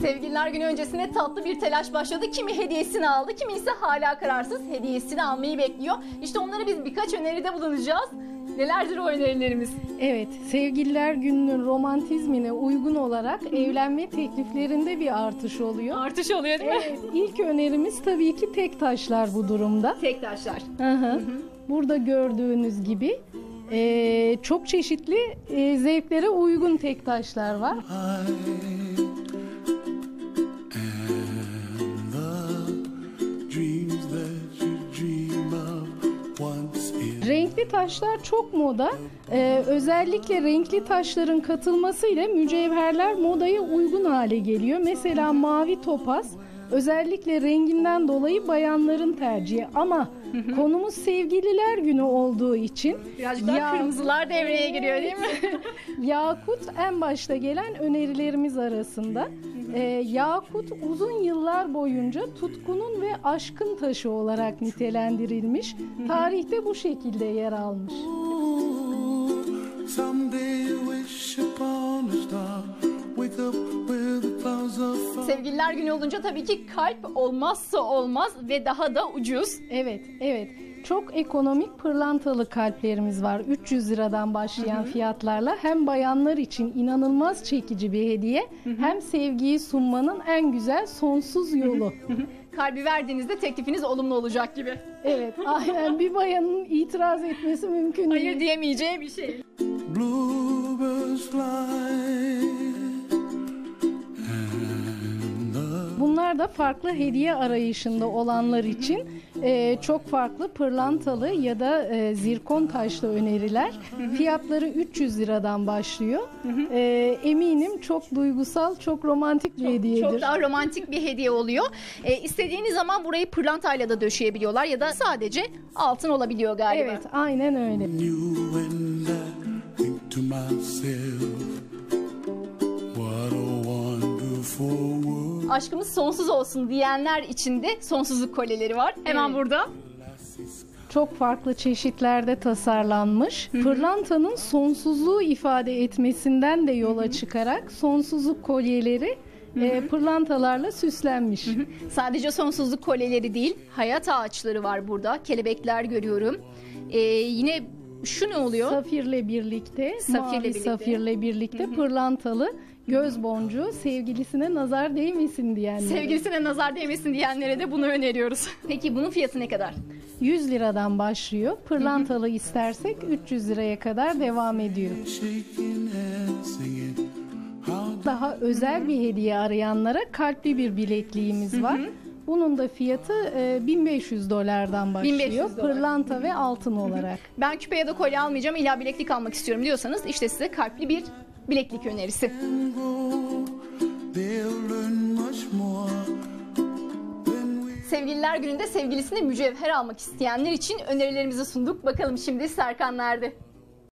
Sevgililer günü öncesinde tatlı bir telaş başladı. Kimi hediyesini aldı, kimi ise hala kararsız hediyesini almayı bekliyor. İşte onlara biz birkaç öneride bulunacağız. Nelerdir o önerilerimiz? Evet, sevgililer gününün romantizmine uygun olarak evlenme tekliflerinde bir artış oluyor. Artış oluyor değil mi? Evet, ilk önerimiz tabii ki tek taşlar bu durumda. Tek taşlar. Hı hı. Burada gördüğünüz gibi eee, çok çeşitli eee, zevklere uygun tek taşlar var. And Renkli taşlar çok moda. Eee, özellikle renkli taşların katılmasıyla mücevherler modaya uygun hale geliyor. Mesela mavi topaz özellikle renginden dolayı bayanların tercihi ama konumuz sevgililer günü olduğu için Birazcık daha ya- kırmızılar devreye giriyor değil mi? Yakut en başta gelen önerilerimiz arasında. Ee, yakut uzun yıllar boyunca tutkunun ve aşkın taşı olarak nitelendirilmiş. Tarihte bu şekilde yer almış. someday wish upon Sevgililer günü olunca tabii ki kalp olmazsa olmaz ve daha da ucuz. Evet, evet. Çok ekonomik pırlantalı kalplerimiz var. 300 liradan başlayan fiyatlarla hem bayanlar için inanılmaz çekici bir hediye hem sevgiyi sunmanın en güzel sonsuz yolu. Kalbi verdiğinizde teklifiniz olumlu olacak gibi. Evet, aynen bir bayanın itiraz etmesi mümkün değil. Hayır diyemeyeceği bir şey. bluebirds Bunlar da farklı hediye arayışında olanlar için e, çok farklı pırlantalı ya da e, zirkon taşlı öneriler. Fiyatları 300 liradan başlıyor. E, eminim çok duygusal, çok romantik bir hediyedir. Çok daha romantik bir hediye oluyor. E, istediğiniz zaman burayı pırlantayla da döşeyebiliyorlar ya da sadece altın olabiliyor galiba. Evet, aynen öyle. you and I think to myself what a wonderful Aşkımız sonsuz olsun diyenler için de sonsuzluk kolyeleri var. Hemen Evet. burada. Çok farklı çeşitlerde tasarlanmış. Pırlantanın sonsuzluğu ifade etmesinden de yola çıkarak sonsuzluk kolyeleri e, pırlantalarla süslenmiş. Sadece sonsuzluk kolyeleri değil, hayat ağaçları var burada. Kelebekler görüyorum. E, yine şu ne oluyor? Safirle birlikte, Safirle mavi birlikte. safirle birlikte pırlantalı göz boncuğu sevgilisine nazar değmesin diyenlere. Sevgilisine nazar değmesin diyenlere de bunu öneriyoruz. Peki bunun fiyatı ne kadar? 100 liradan başlıyor. Pırlantalı istersek 300 liraya kadar devam ediyor. Daha özel bir hediye arayanlara kalpli bir bilekliğimiz var. Bunun da fiyatı e, 1500 dolardan başlıyor. 1500 dolar. Pırlanta ve altın olarak. Ben küpe ya da kolye almayacağım, illa bileklik almak istiyorum diyorsanız işte size kalpli bir bileklik önerisi. Sevgililer gününde sevgilisine mücevher almak isteyenler için önerilerimizi sunduk. Bakalım şimdi Serkan nerede?